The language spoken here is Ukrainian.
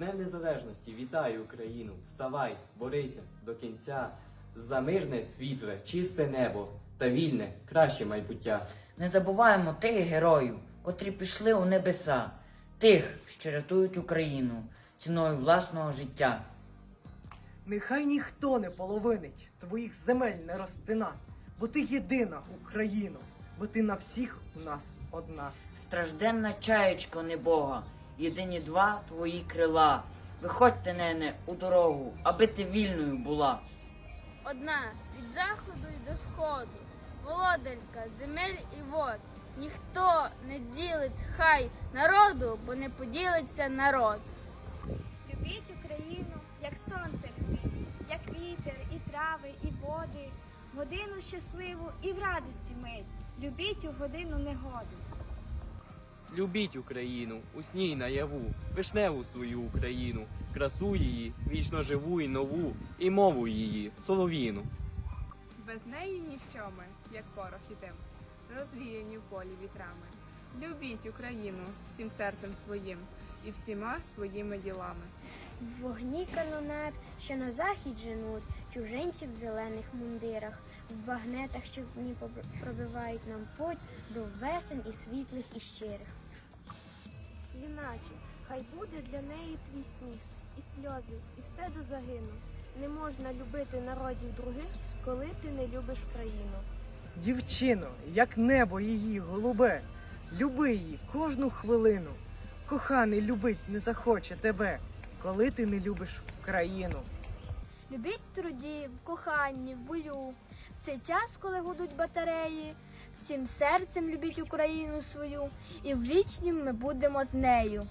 Днем Незалежності вітаю Україну! Вставай, борися до кінця за мирне, світле, чисте небо та вільне, краще майбуття. Не забуваємо тих героїв, котрі пішли у небеса, тих, що рятують Україну ціною власного життя. Нехай ніхто не половинить, твоїх земель не розтина, бо ти єдина Україно, бо ти на всіх у нас одна. Стражденна чаєчко небога, єдині два твої крила. Виходьте, нене, у дорогу, аби ти вільною була. Одна від заходу й до сходу, володарка земель і вод. Ніхто не ділить хай народу, бо не поділиться народ. Любіть Україну, як сонце любіть, як вітер, і трави, і води, годину щасливу і в радості мить. Любіть у годину негоди. Любіть Україну, у усній наяву, вишневу свою Україну, красу її, вічно живу і нову, і мову її, соловіну. Без неї ніщо ми, як порох і дим, розвіяні в полі вітрами. Любіть Україну всім серцем своїм і всіма своїми ділами. В вогні канонер, що на захід женуть, чужинці в зелених мундирах, в багнетах, що в дні пробивають нам путь до весен і світлих і щирих. Юначе, хай буде для неї твій сміх, і сльози, і все до загину. Не можна любити народів других, коли ти не любиш країну. Дівчино, як небо її голубе, люби її кожну хвилину. Коханий любить не захоче тебе, коли ти не любиш Україну. Любіть труді, в коханні, в бою. В цей час, коли гудуть батареї, всім серцем любіть Україну свою, і в вічнім ми будемо з нею.